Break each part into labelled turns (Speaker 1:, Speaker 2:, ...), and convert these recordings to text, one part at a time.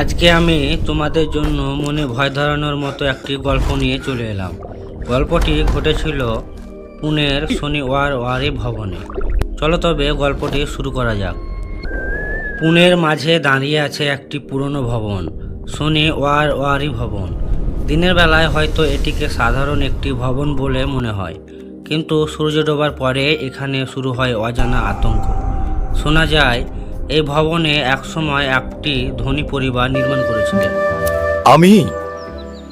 Speaker 1: আজকে আমি তোমাদের জন্য মনে ভয় ধরানোর মতো একটি গল্প নিয়ে চলে এলাম। গল্পটি ঘটেছিল পুনের শনি ওয়ার ওয়ারি ভবনে। চলো তবে গল্পটি শুরু করা যাক। পুনের মাঝে দাঁড়িয়ে আছে একটি পুরনো ভবন, শনি ওয়ার ওয়ারি ভবন। দিনের বেলায় হয়তো এটিকে সাধারণ একটি ভবন বলে মনে হয়, কিন্তু সূর্য ডোবার পরে এখানে শুরু হয় অজানা আতঙ্ক। শোনা যায় এই ভবনে একসময় একটি ধনী পরিবার নির্মাণ করেছিলেন।
Speaker 2: আমি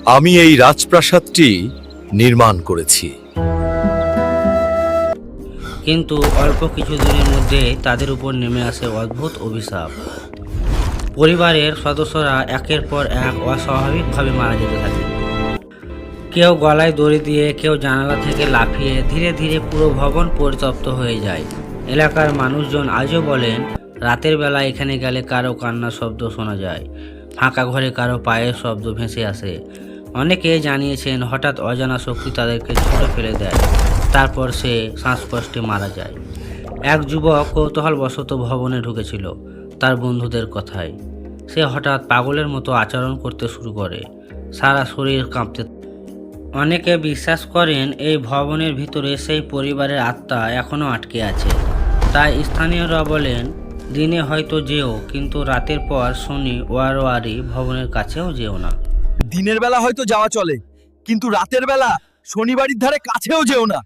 Speaker 2: আমি এই রাজপ্রাসাদটি নির্মাণ করেছি।
Speaker 1: কিন্তু অল্প কিছু দিনের মধ্যে তাদের উপর নেমে আসে অদ্ভুত অভিশাপ। পরিবারের সদস্যরা একের পর এক অস্বাভাবিকভাবে মারা যেতে থাকে। কেউ গলায় দড়ি দিয়ে কেউ জানালা থেকে লাফিয়ে ধীরে ধীরে পুরো ভবন পরিতপ্ত হয়ে যায়। এলাকার মানুষজন আজও বলেন রাতের বেলা এখানে গেলে কারও কান্নার শব্দ শোনা যায়। ফাঁকা ঘরে কারও পায়ের শব্দ ভেসে আসে। অনেকে জানিয়েছেন হঠাৎ অজানা শক্তি তাদেরকে ছুটে ফেলে দেয়, তারপর সে শ্বাসকষ্টে মারা যায়। এক যুবক কৌতূহলবশত ভবনে ঢুকেছিল তার বন্ধুদের কথায়। সে হঠাৎ পাগলের মতো আচরণ করতে শুরু করে, সারা শরীর কাঁপতে অনেকে বিশ্বাস করেন এই ভবনের ভিতরে সেই পরিবারের আত্মা এখনও আটকে আছে। তাই স্থানীয়রা বলেন দিনে হয়তো যেও, কিন্তু রাতের পর শনি ওয়ারোয়ারি ভবনের কাছেও যেও না।
Speaker 3: দিনের বেলা হয়তো যাওয়া চলে, কিন্তু রাতের বেলা শনিবারের ধারে কাছেও যেও না।